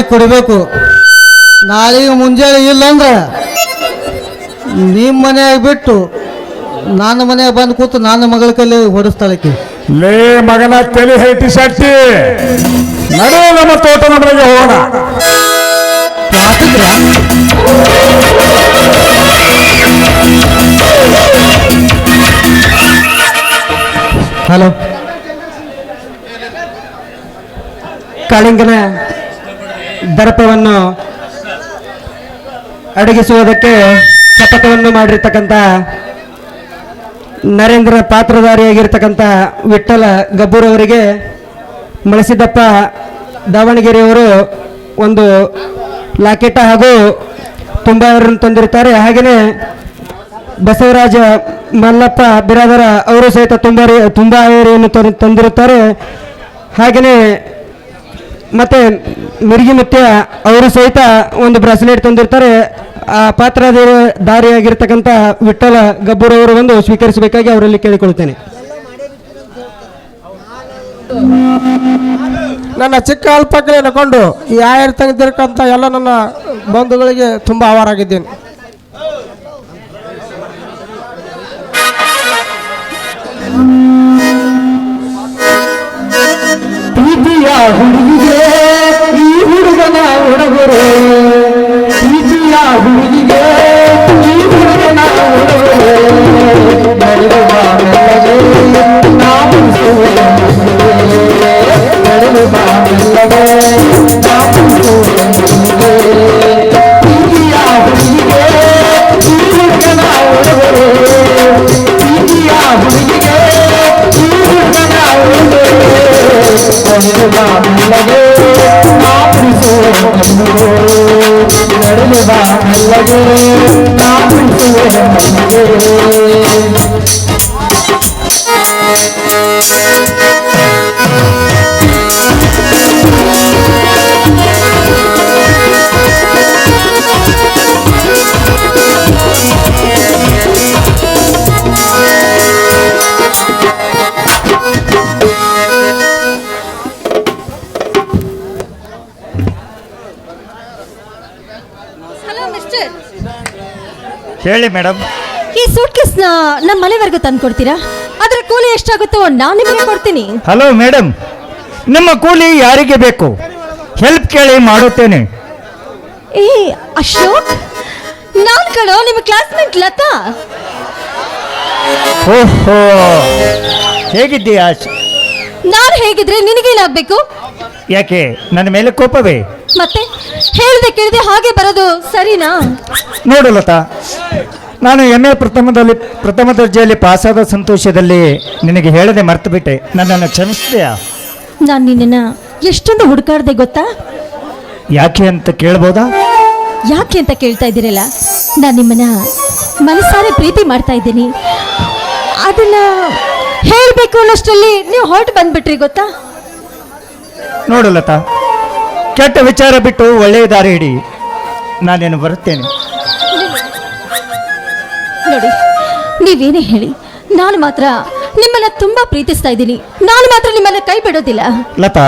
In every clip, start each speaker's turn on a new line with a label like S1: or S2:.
S1: ನಾಳೆ ಕೊಡಬೇಕು. ನಾಳೆಗೆ ಮುಂಜಾನೆ ಇಲ್ಲಂದ್ರೆ ನಿಮ್ಮ ಮನೆಯಾಗ ಬಿಟ್ಟು ನನ್ನ ಮನ್ಯಾಗ ಬಂದು ಕೂತು ನನ್ನ ಮಗಳ ಕಲ್ಲಿ ಹೊಡಿಸ್ತಾಳಕ್ಕೆ
S2: ಲೇ ಮಗನ ತಲೆ ಹೇಟಿ ಶಕ್ತಿ. ನಡೆ ನಮ್ಮ ತೋಟ ಮನೆಗೆ ಹೋಗೋಣ.
S1: ಹಲೋ.
S3: ಕಾಳಿಂಗನ ದರ್ಪವನ್ನು ಅಡಗಿಸುವುದಕ್ಕೆ ಶಪಥವನ್ನು ಮಾಡಿರ್ತಕ್ಕಂಥ ನರೇಂದ್ರ ಪಾತ್ರಧಾರಿಯಾಗಿರ್ತಕ್ಕಂಥ ವಿಠ್ಠಲ ಗಬ್ಬೂರವರಿಗೆ ಮಳಸಿದ್ದಪ್ಪ ದಾವಣಗೆರೆಯವರು ಒಂದು ಲಾಕೆಟ ಹಾಗೂ ತುಂಬಾರನ್ನು ತಂದಿರ್ತಾರೆ ಹಾಗೆಯೇ ಬಸವರಾಜ ಮಲ್ಲಪ್ಪ ಬಿರಾದರ ಅವರು ಸಹಿತ ತುಂಬಾರಿ ತುಂಬ ಅವರನ್ನು ತಂದಿರುತ್ತಾರೆ. ಹಾಗೆಯೇ ಮತ್ತೆ ಮಿರ್ಗಿ ಮುತ್ಯ ಅವರು ಸಹಿತ ಒಂದು ಬ್ರಾಸ್ಲೆಟ್ ತಂದಿರ್ತಾರೆ. ಆ ಪಾತ್ರ ದಾರಿಯಾಗಿರ್ತಕ್ಕಂಥ ವಿಠ್ಠಲ ಗಬ್ಬೂರವರು ಒಂದು ಸ್ವೀಕರಿಸಬೇಕಾಗಿ ಅವರಲ್ಲಿ ಕೇಳಿಕೊಳ್ಳುತ್ತೇನೆ.
S4: ನನ್ನ ಚಿಕ್ಕ ಅಲ್ಪಕ್ಕೆ ಕೊಂಡು ಈ ಆಯರ್ ತೆಗೆದಿರಕ್ಕಂಥ ಎಲ್ಲ ನನ್ನ ಬಂಧುಗಳಿಗೆ ತುಂಬ ಆವಾರಾಗಿದ್ದೇನೆ
S3: ಪ್ರೀತಿಯ ನಡೆಯುವ ಮೆಲ್ಲಗೆ
S2: ಹೇಳಿ ಮೇಡಮ್
S5: ಈ ಸೂಟ್ ಕೇಸ್ನ ನಮ್ಮ ಮನೆವರೆಗೂ ತಂದು ಕೊಡ್ತೀರಾ ಅದರ ಕೂಲಿ ಎಷ್ಟಾಗುತ್ತೋ ನಾನು ನಿಮಗೆ ಕೊಡ್ತೀನಿ.
S2: ಹಲೋ ಮೇಡಮ್ ನಿಮ್ಮ ಕೂಲಿ ಯಾರಿಗೆ ಬೇಕು? ಹೆಲ್ಪ್ ಕೇಳಿ ಮಾಡುತ್ತೇನೆ.
S5: ಏ ಅಶೋಕ್ ನಾನು ಕಣೋ ನಿಮ್ಮ ಕ್ಲಾಸ್ಮೇಟ್ ಲತಾ?
S2: ಓಹೋ ಹೇಗಿದ್ದೀಯಾ
S5: ನಾನು ಹೇಗಿದ್ರೆ ನಿನಗೇನಾಗಬೇಕು
S2: ಯಾಕೆ ನನ್ನ ಮೇಲೆ ಕೋಪವೇ?
S5: ಮತ್ತೆ ಹೇಳ್ದೆ ಕೇಳಿದೆ ಹಾಗೆ ಬರೋದು ಸರಿನಾ?
S2: ನೋಡು ಲತಾ ನಾನು ಎಂ ಎ ಪ್ರಥಮದಲ್ಲಿ ಪ್ರಥಮ ದರ್ಜೆಯಲ್ಲಿ ಪಾಸಾದ ಸಂತೋಷದಲ್ಲಿ ನಿನಗೆ ಹೇಳದೆ ಮರ್ತು ಬಿಟ್ಟೆ ನನ್ನನ್ನು ಕ್ಷಮಿಸ್ತೀಯಾ?
S5: ನಾನು ನಿನ್ನ ಎಷ್ಟೊಂದು ಹುಡುಕಾಡ್ದೆ ಗೊತ್ತಾ?
S2: ಯಾಕೆ ಅಂತ ಕೇಳ್ಬೋದಾ?
S5: ಯಾಕೆ ಅಂತ ಕೇಳ್ತಾ ಇದ್ದೀರಲ್ಲ? ನಾನು ನಿಮ್ಮನ್ನ ಮನಸಾರೆ ಪ್ರೀತಿ ಮಾಡ್ತಾ ಇದ್ದೀನಿ. ಅದನ್ನ ಹೇಳಬೇಕು ಅನ್ನೋಷ್ಟರಲ್ಲಿ ನೀವು ಹೊರಟು ಬಂದ್ಬಿಟ್ರಿ ಗೊತ್ತಾ?
S2: ನೋಡು ಲತಾ ಕೆಟ್ಟ ವಿಚಾರ ಬಿಟ್ಟು ಒಳ್ಳೆಯ ದಾರಿ ಹಿಡಿ. ನಾನೇನು ಬರುತ್ತೇನೆ?
S5: ನೋಡಿ ನೀವೇನೇ ಹೇಳಿ ನಾನು ಮಾತ್ರ ನಿಮ್ಮನ್ನ ತುಂಬಾ ಪ್ರೀತಿಸ್ತಾ ಇದ್ದೀನಿ. ನಾನು ಮಾತ್ರ ನಿಮ್ಮನ್ನ ಕೈ ಬಿಡೋದಿಲ್ಲ.
S2: ಲತಾ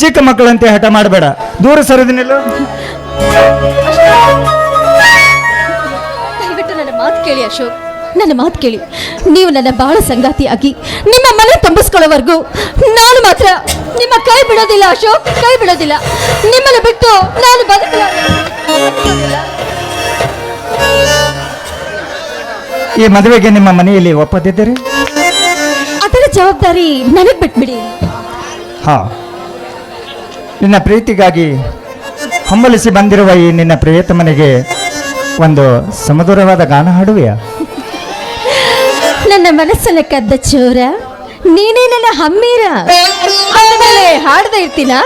S2: ಚಿಕ್ಕ ಮಕ್ಕಳಂತೆ ಹಠ ಮಾಡಬೇಡ. ದೂರ ಸರಿದಿನಿಲ್ಲ?
S5: ದಯವಿಟ್ಟು ನನ್ನ ಮಾತು ಕೇಳಿ ಅಶೋಕ್. ನನ್ನ ಮಾತು ಕೇಳಿ. ನೀವು ನನ್ನ ಬಾಳ ಸಂಗಾತಿಯಾಗಿ ನಿಮ್ಮ ಮನೆ ತುಂಬಿಸ್ಕೊಳ್ಳೋವರೆಗೂ ನಾನು ಮಾತ್ರ ನಿಮ್ಮ ಕೈ ಬಿಡೋದಿಲ್ಲ ಅಶೋಕ್ ಕೈ ಬಿಡೋದಿಲ್ಲ. ನಿಮ್ಮನ್ನು ಬಿಟ್ಟು ನಾನು ಬದುಕಲ್ಲ
S2: ಈ ಮದುವೆಗೆ ನಿಮ್ಮ ಮನೆಯಲ್ಲಿ ಒಪ್ಪದಿದ್ದೀರಿ?
S5: ಅದರ ಜವಾಬ್ದಾರಿ ನನಗೆ ಬಿಟ್ಬಿಡಿ.
S2: ಹಾ. ನಿನ್ನ ಪ್ರೀತಿಗಾಗಿ ಹಂಬಲಿಸಿ ಬಂದಿರುವ ಈ ನಿನ್ನ ಪ್ರಿಯತಮನಿಗೆ ಒಂದು ಸಮಧುರವಾದ ಗಾನ ಹಾಡುವೆಯಾ?
S5: ನನ್ನ ಮನಸ್ಸನ್ನ ಕದ್ದ ಚೋರ? ನೀನೇ ನನ್ನ ಹಮ್ಮೀರ? ಹಾಡದೆ ಇರ್ತೀನಾ?